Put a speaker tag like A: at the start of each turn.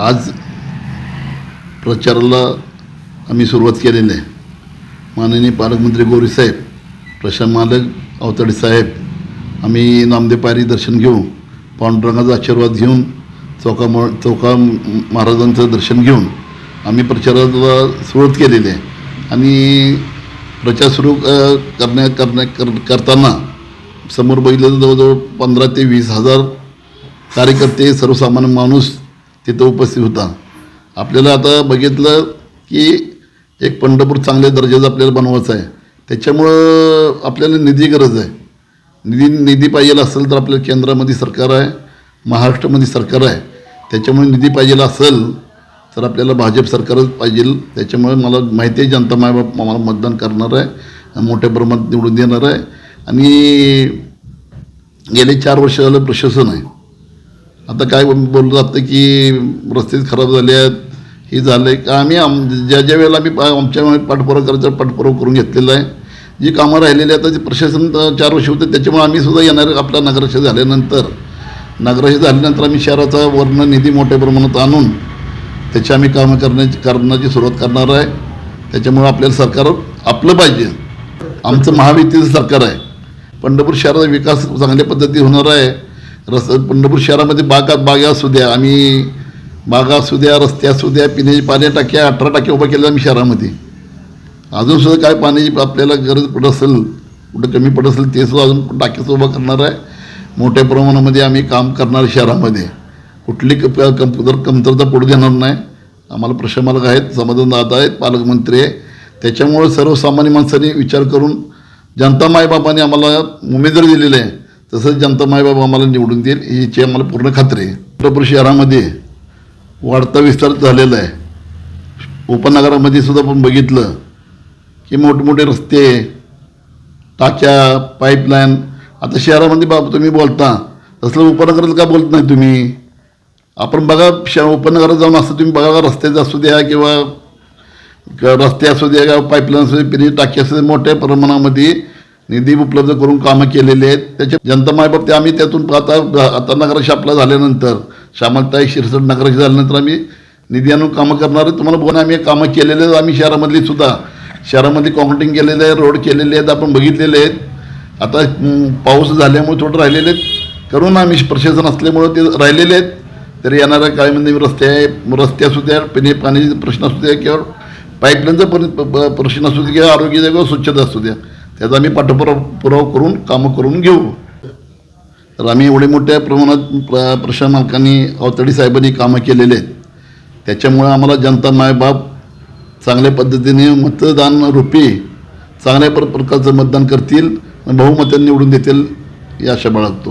A: आज प्रचाराला आम्ही सुरुवात केलेली आहे. माननीय पालकमंत्री गोरे साहेब प्रशांत मालक अवतडे साहेब आम्ही नामदेव पायरी दर्शन घेऊ पांडुरंगाचा आशीर्वाद घेऊन चौका म चौका महाराजांचं दर्शन घेऊन आम्ही प्रचाराला सुरुवात केलेली आहे. आणि प्रचार सुरू करण्या करण्या कर करताना समोर बघितलं जवळजवळ पंधरा ते वीस हजार कार्यकर्ते सर्वसामान्य माणूस तिथं उपस्थित होता. आपल्याला आता बघितलं की एक पंढरपूर चांगल्या दर्जाचं आपल्याला बनवायचं आहे. त्याच्यामुळं आपल्याला निधी गरज आहे. निधी निधी पाहिजे असेल तर आपल्या केंद्रामध्ये सरकार आहे महाराष्ट्रामध्ये सरकार आहे. त्याच्यामुळे निधी पाहिजे असेल तर आपल्याला भाजप सरकारच पाहिजे. त्याच्यामुळे मला माहिती आहे जनता मायबाप मला मतदान करणार आहे मोठ्या प्रमाणात निवडून देणार आहे. आणि गेले चार वर्ष झालं प्रशासन आहे. आता काय बोललं जातं की रस्ते खराब झाले आहेत हे झालं आहे का आम्ही आम ज्या ज्या वेळेला आम्ही आमच्या पाठपुरावा करायचा पाठपुरावा करून घेतलेला आहे जी कामं राहिलेली आता जे प्रशासन चार वर्ष होते त्याच्यामुळे आम्ही सुद्धा येणार आपल्या नगराध्यक्ष झाल्यानंतर. नगराध्यक्ष झाल्यानंतर आम्ही शहराचा वर्ण निधी मोठ्या प्रमाणात आणून त्याची आम्ही कामं करण्याची करण्याची सुरुवात करणार आहे. त्याच्यामुळे आपल्याला सरकार आपलं पाहिजे. आमचं महायुतीचं सरकार आहे. पंढरपूर शहराचा विकास चांगल्या पद्धती होणार आहे. रस पंढरपूर शहरामध्ये बागात बागा असू द्या आम्ही बागा असू द्या रस्ते असू द्या पिण्याची पाण्या टाक्या अठरा टाक्या उभा केल्या आम्ही शहरामध्ये. अजून सुद्धा काय पाण्याची आपल्याला गरज पडत असेल कुठं कमी पडत असेल ते सुद्धा अजून टाकीचं उभा करणार आहे. मोठ्या प्रमाणामध्ये आम्ही काम करणार शहरामध्ये. कुठली कप कम्प्युटर कमतरता पडू देणार नाही. आम्हाला प्रशामालक आहेत समाधान दादा आहेत पालकमंत्री आहे. त्याच्यामुळे सर्वसामान्य माणसांनी विचार करून जनता मायबापाने आम्हाला उमेदवारी दिलेली आहे. तसंच जनता मायबाबा आम्हाला निवडून देईल याची आम्हाला पूर्ण खात्री आहे. चंद्रपूर शहरामध्ये वाढता विस्तार झालेला आहे. उपनगरामध्ये सुद्धा आपण बघितलं की मोठमोठे रस्ते टाक्या पाईपलाईन आता शहरामध्ये बाब तुम्ही बोलता तसलं उपनगरात का बोलत नाही तुम्ही? आपण बघा श उपनगरात जाऊन असं तुम्ही बघा रस्त्याचं असू द्या किंवा रस्ते असू द्या किंवा पाईपलाईन असू द्या पिणी टाकी असू द्या मोठ्या प्रमाणामध्ये निधी उपलब्ध करून कामं केलेली आहेत. त्याचे जनता मायबाप ते आम्ही त्यातून आता आता नगराध्यक्ष आपला झाल्यानंतर श्यामलताई शिरसट नगराध्यक्ष झाल्यानंतर आम्ही निधी आणून कामं करणार आहे. तुम्हाला बघून आम्ही कामं केलेले आहेत. आम्ही शहरामधली सुद्धा शहरामध्ये कॉन्क्रिटिंग केलेलं आहे रोड केलेले आहेत आपण बघितलेले आहेत. आता पाऊस झाल्यामुळे थोडं राहिलेले आहेत. करून आम्ही प्रशासन असल्यामुळं ते राहिलेले आहेत. तर येणाऱ्या काळामध्ये म्हणजे रस्ते आहे रस्ते असू द्या पिणे पाण्याचे प्रश्न असू द्या किंवा पाईपलाईनचा पण प्रश्न असू द्या किंवा आरोग्याचा किंवा स्वच्छता असू द्या. त्याचा आम्ही पाठपुरा पुरावा करून कामं करून घेऊ. तर आम्ही एवढे मोठ्या प्रमाणात प्र प्रशांत मालकांनी अवतडी साहेबांनी कामं केलेले आहेत. त्याच्यामुळं आम्हाला जनता मायबाप चांगल्या पद्धतीने मतदान रूपी चांगल्या प्र प्रकारचं मतदान करतील बहुमतांनी निवडून देतील ही आशा बाळगतो.